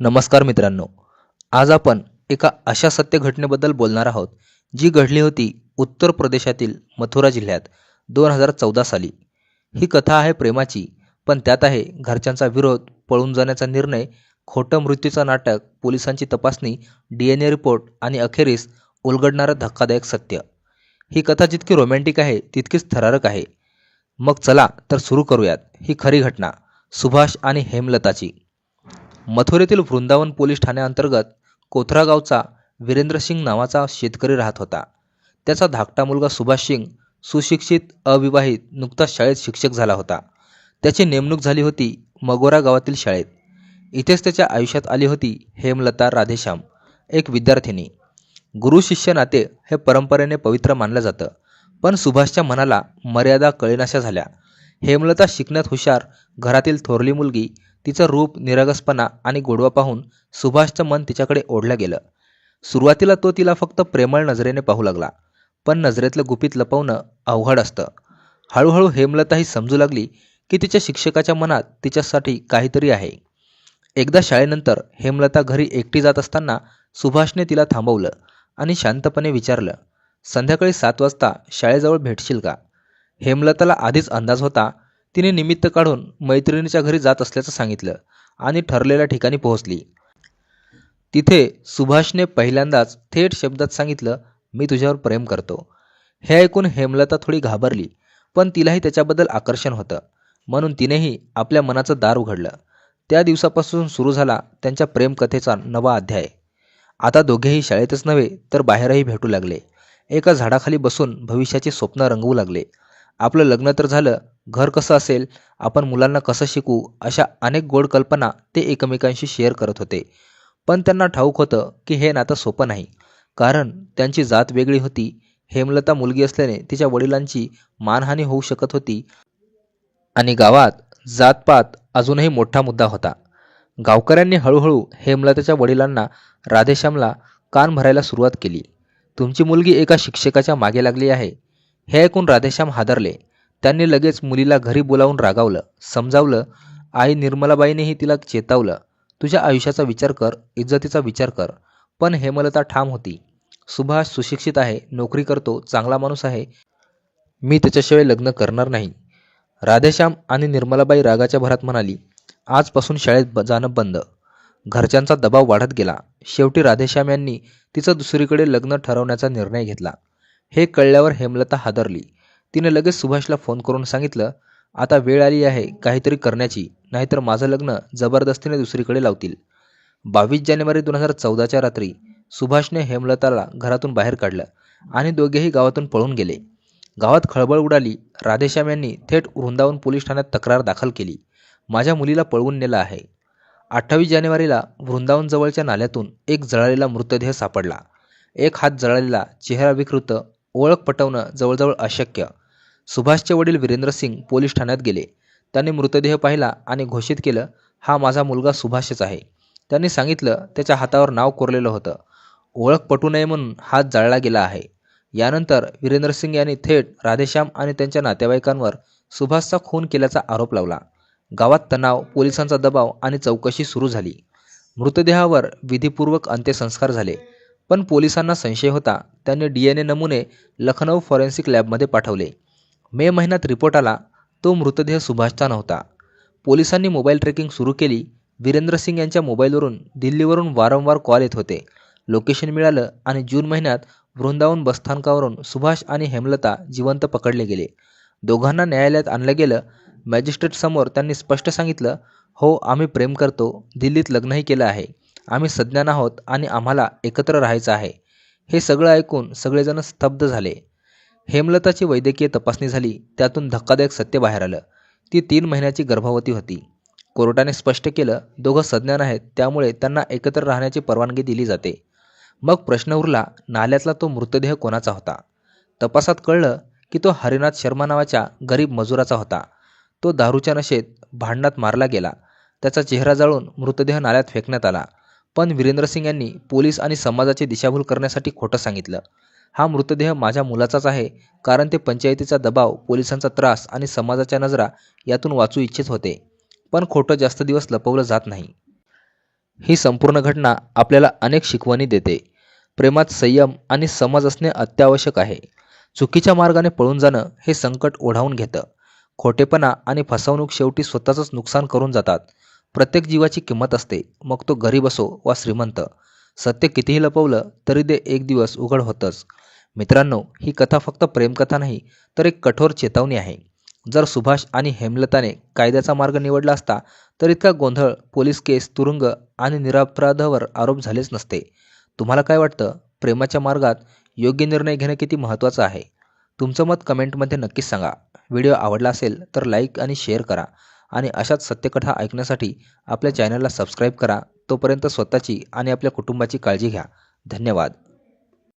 नमस्कार मित्रांनो. आज आपण एका अशा सत्य घटनेबद्दल बोलणार आहोत जी घडली होती उत्तर प्रदेशातील मथुरा जिल्ह्यात दोन हजार चौदा साली. ही कथा आहे प्रेमाची पण त्यात आहे घरच्यांचा विरोध पळून जाण्याचा निर्णय खोटं मृत्यूचं नाटक पोलिसांची तपासणी डी एन ए रिपोर्ट आणि अखेरीस उलगडणारं धक्कादायक सत्य. ही कथा जितकी रोमॅन्टिक आहे तितकीच थरारक आहे. मग चला तर सुरू करूयात ही खरी घटना सुभाष आणि हेमलताची. मथुरेतील वृंदावन पोलीस ठाण्याअंतर्गत कोथरा गावचा वीरेंद्र सिंग नावाचा शेतकरी राहत होता. त्याचा धाकटा मुलगा सुभाष सिंग सुशिक्षित अविवाहित नुकताच शाळेत शिक्षक झाला होता. त्याची नेमणूक झाली होती मगोरा गावातील शाळेत. इथेच त्याच्या आयुष्यात आली होती हेमलता राधेश्याम एक विद्यार्थिनी. गुरु शिष्य नाते हे परंपरेने पवित्र मानलं जातं. पण सुभाषच्या मनाला मर्यादा कळेनाशा झाल्या. हेमलता शिकण्यात हुशार घरातील थोरली मुलगी तिचं रूप निरगसपणा आणि गोडवा पाहून सुभाषचं मन तिच्याकडे ओढलं गेलं. सुरुवातीला तो तिला फक्त प्रेमळ नजरेने पाहू लागला पण नजरेतलं गुपित लपवणं अवघड असतं. हळूहळू हेमलता ही समजू लागली की तिच्या शिक्षकाच्या मनात तिच्यासाठी काहीतरी आहे. एकदा शाळेनंतर हेमलता घरी एकटी जात असताना सुभाषने तिला थांबवलं आणि शांतपणे विचारलं संध्याकाळी सात वाजता शाळेजवळ भेटशील का? हेमलताला आधीच अंदाज होता तिने निमित्त काढून मैत्रिणीच्या घरी जात असल्याचं सांगितलं आणि ठरलेल्या ठिकाणी पोहोचली. तिथे सुभाषने पहिल्यांदाच थेट शब्दात सांगितलं मी तुझ्यावर प्रेम करतो. हे ऐकून हेमलता थोडी घाबरली पण तिलाही त्याच्याबद्दल आकर्षण होतं. म्हणून तिनेही आपल्या मनाचं दार उघडलं. त्या दिवसापासून सुरू झाला त्यांच्या प्रेमकथेचा नवा अध्याय. आता दोघेही शाळेतच नव्हे तर बाहेरही भेटू लागले. एका झाडाखाली बसून भविष्याची स्वप्न रंगवू लागले. आपलं लग्न तर झालं घर कसं असेल आपण मुलांना कसं शिकू अशा अनेक गोड कल्पना ते एकमेकांशी शेअर करत होते. पण त्यांना ठाऊक होतं की हे नातं सोपं नाही. कारण त्यांची जात वेगळी होती. हेमलता मुलगी असल्याने तिच्या वडिलांची मानहानी होऊ शकत होती. आणि गावात जातपात अजूनही मोठा मुद्दा होता. गावकऱ्यांनी हळूहळू हेमलताच्या वडिलांना राधेश्यामला कान भरायला सुरुवात केली. तुमची मुलगी एका शिक्षकाच्या मागे लागली आहे. हे ऐकून राधेश्याम हादरले. त्यांनी लगेच मुलीला घरी बोलावून रागावलं समजावलं आई निर्मलाबाईनेही तिला चेतावलं. तुझ्या आयुष्याचा विचार कर इज्जतीचा विचार कर पण हेमलता ठाम होती. सुभाष सुशिक्षित आहे नोकरी करतो चांगला माणूस आहे. मी त्याच्याशिवाय लग्न करणार नाही. राधेश्याम आणि निर्मलाबाई रागाच्या भरात म्हणाली आजपासून शाळेत ब जाणं बंद. घरच्यांचा दबाव वाढत गेला. शेवटी राधेश्याम यांनी तिचं दुसरीकडे लग्न ठरवण्याचा निर्णय घेतला. हे कळल्यावर हेमलता हादरली. तिने लगेच सुभाषला फोन करून सांगितलं आता वेळ आली आहे काहीतरी करण्याची नाहीतर माझं लग्न जबरदस्तीने दुसरीकडे लावतील. बावीस जानेवारी दोन हजार चौदाच्या रात्री सुभाषने हेमलताला घरातून बाहेर काढलं आणि दोघेही गावातून पळून गेले. गावात खळबळ उडाली राधेश्याम यांनी थेट वृंदावन पोलीस ठाण्यात तक्रार दाखल केली. माझ्या मुलीला पळवून नेलं आहे. अठ्ठावीस जानेवारीला वृंदावनजवळच्या नाल्यातून एक जळालेला मृतदेह सापडला. एक हात जळालेला चेहरा विकृत ओळख पटवणं जवळजवळ अशक्य. सुभाषचे वडील वीरेंद्र सिंग पोलीस ठाण्यात गेले. त्यांनी मृतदेह पाहिला आणि घोषित केलं हा माझा मुलगा सुभाषच आहे. त्यांनी सांगितलं त्याच्या हातावर नाव कोरलेलं होतं. ओळख पटू नये म्हणून हात जाळला गेला आहे. यानंतर वीरेंद्र सिंग यांनी थेट राधेश्याम आणि त्यांच्या नातेवाईकांवर सुभाषचा खून केल्याचा आरोप लावला. गावात तणाव पोलिसांचा दबाव आणि चौकशी सुरू झाली. मृतदेहावर विधीपूर्वक अंत्यसंस्कार झाले. पण पोलिसांना संशय होता. त्यांनी डी एन ए नमुने लखनौ फॉरेन्सिक लॅबमध्ये पाठवले. मे महिन्यात रिपोर्ट आला तो मृतदेह सुभाषचा नव्हता. पोलिसांनी मोबाईल ट्रेकिंग सुरू केली. वीरेंद्र सिंग यांच्या मोबाईलवरून दिल्लीवरून वारंवार कॉल येत होते. लोकेशन मिळालं आणि जून महिन्यात वृंदावन बसस्थानकावरून सुभाष आणि हेमलता जिवंत पकडले गेले. दोघांना न्यायालयात आणलं गेलं. मॅजिस्ट्रेटसमोर त्यांनी स्पष्ट सांगितलं हो आम्ही प्रेम करतो. दिल्लीत लग्नही केलं आहे. आम्ही सज्ञान आहोत आणि आम्हाला एकत्र राहायचं आहे. हे सगळं ऐकून सगळेजण स्तब्ध झाले. हेमलताची वैद्यकीय तपासणी झाली त्यातून धक्कादायक सत्य बाहेर आलं. ती तीन महिन्याची गर्भवती होती. कोर्टाने स्पष्ट केलं दोघं सज्ञान आहेत त्यामुळे त्यांना एकत्र राहण्याची परवानगी दिली जाते. मग प्रश्न उरला नाल्यातला तो मृतदेह कोणाचा होता? तपासात कळलं की तो हरिनाथ शर्मा नावाच्या गरीब मजुराचा होता. तो दारूच्या नशेत भांडणात मारला गेला. त्याचा चेहरा जाळून मृतदेह नाल्यात फेकण्यात आला. पण वीरेंद्र सिंग यांनी पोलीस आणि समाजाची दिशाभूल करण्यासाठी खोटं सांगितलं. हा मृतदेह माझ्या मुलाचाच आहे कारण ते पंचायतीचा दबाव पोलिसांचा त्रास आणि समाजाच्या नजरा यातून वाचू इच्छित होते. पण खोटं जास्त दिवस लपवलं जात नाही. ही संपूर्ण घटना आपल्याला अनेक शिकवणी देते. प्रेमात संयम आणि समज असणे अत्यावश्यक आहे. चुकीच्या मार्गाने पळून जाणं हे संकट ओढावून घेतं. खोटेपणा आणि फसवणूक शेवटी स्वतःचंच नुकसान करून जातात. प्रत्येक जीवाची किंमत असते. मग तो गरीब असो वा श्रीमंत. सत्य कितीही लपवलं तरी ते एक दिवस उघड होतंच. मित्रांनो ही कथा फक्त प्रेमकथा नाही तर एक कठोर चेतावणी आहे. जर सुभाष आणि हेमलताने कायद्याचा मार्ग निवडला असता तर इतका गोंधळ पोलीस केस तुरुंग आणि निरापराधावर आरोप झालेच नसते. तुम्हाला काय वाटतं? प्रेमाच्या मार्गात योग्य निर्णय घेणं किती महत्त्वाचं आहे? तुमचं मत कमेंटमध्ये नक्कीच सांगा. व्हिडिओ आवडला असेल तर लाईक आणि शेअर करा. आणि अशाच सत्यकथा ऐकण्यासाठी आपल्या चॅनलला सबस्क्राईब करा. तोपर्यंत स्वतःची आणि आपल्या कुटुंबाची काळजी घ्या. धन्यवाद.